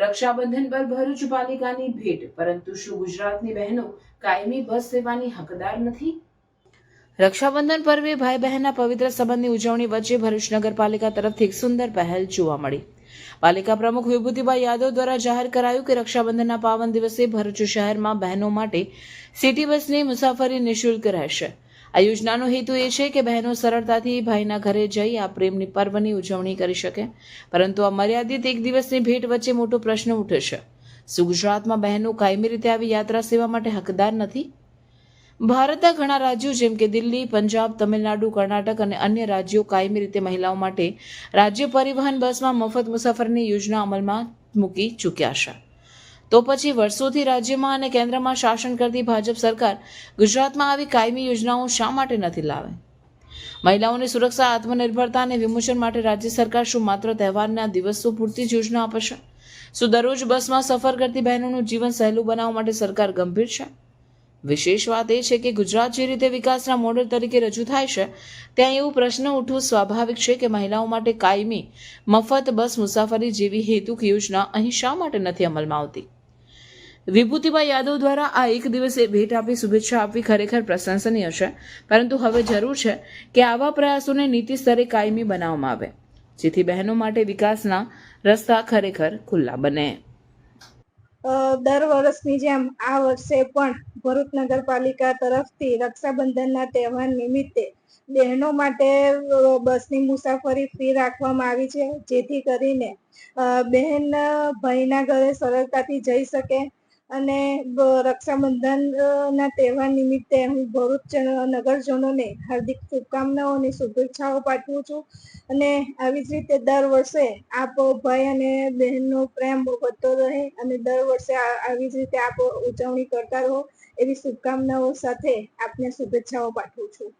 રક્ષાબંધન પર ભરૂચ પાલિકાની ભેટ, પરંતુ શું ગુજરાતની બહેનો કાયમી બસ સેવાની હકદાર નથી? રક્ષાબંધન પર્વે ભાઈ બહેનના પવિત્ર સંબંધની ઉજવણી વચ્ચે ભરૂચ નગરપાલિકા તરફથી એક સુંદર પહેલ જોવા મળી. પાલિકા પ્રમુખ વિભૂતિભાઈ યાદવ દ્વારા જાહેર કરાયું કે રક્ષાબંધનના પાવન દિવસે ભરૂચ શહેરમાં બહેનો માટે સિટી બસની મુસાફરી નિઃશુલ્ક રહેશે. આ યોજનાનો હેતુ એ છે કે બહેનો સરળતાથી ભાઈના ઘરે જઈ આ પ્રેમની પર્વની ઉજવણી કરી શકે. પરંતુ આ મર્યાદિત એક દિવસની ભેટ વચ્ચે મોટો પ્રશ્ન ઉઠે છે. શું ગુજરાતમાં બહેનો કાયમી રીતે આવી યાત્રા સેવા માટે હકદાર નથી? ભારતના ઘણા રાજ્યો જેમ કે દિલ્હી, પંજાબ, તમિલનાડુ, કર્ણાટક અને અન્ય રાજ્યો કાયમી રીતે મહિલાઓ માટે રાજ્ય પરિવહન બસમાં મફત મુસાફરીની યોજના અમલમાં મૂકી ચૂક્યા છે. તો પછી વર્ષોથી રાજ્યમાં અને કેન્દ્રમાં શાસન કરતી ભાજપ સરકાર ગુજરાતમાં આવી કાયમી યોજનાઓ શા માટે નથી લાવે? મહિલાઓની સુરક્ષા, આત્મનિર્ભરતા અને વિમોચન માટે રાજ્ય સરકાર શું માત્ર તહેવારના દિવસો પૂરતી જ યોજના આપશે શું દરરોજ બસમાં સફર કરતી બહેનોનું જીવન સહેલું બનાવવા માટે સરકાર ગંભીર છે? વિશેષ વાત એ છે કે ગુજરાત જે રીતે વિકાસના મોડેલ તરીકે રજૂ થાય છે, ત્યાં એવું પ્રશ્ન ઉઠવું સ્વાભાવિક છે કે મહિલાઓ માટે કાયમી મફત બસ મુસાફરી જેવી હેતુક યોજના અહીં શા માટે નથી અમલમાં આવતી? વિભૂતિભાઈ યાદવ દ્વારા આ એક દિવસે ભેટ આપી શુભેચ્છા આપવી ખરેખર પ્રશંસનીય છે. પરંતુ હવે જરૂર છે કે આવા પ્રયાસોને નીતિ સ્તરે કાયમી બનાવવામાં આવે. જેથી બહેનો માટે વિકાસના રસ્તા ખરેખર ખુલ્લા બને. દર વર્ષની જેમ આ વર્ષે પણ ભરૂચ નગરપાલિકા તરફથી રક્ષાબંધનના તહેવાર નિમિત્તે બહેનો માટે બસની મુસાફરી ફ્રી રાખવામાં આવી છે. જેથી કરીને બહેન ભાઈના ઘરે સરળતાથી જઈ શકે અને રક્ષાબંધન ના તહેવાર નિમિત્તે હું ભરૂચ નગરજનોને હાર્દિક શુભકામનાઓ અને શુભેચ્છાઓ પાઠવું છું. અને આવી જ રીતે દર વર્ષે આપ ભાઈ અને બહેનનો પ્રેમ વધતો રહે અને દર વર્ષે આવી જ રીતે આપ ઉજવણી કરતા રહો એવી શુભકામનાઓ સાથે આપને શુભેચ્છાઓ પાઠવું છું.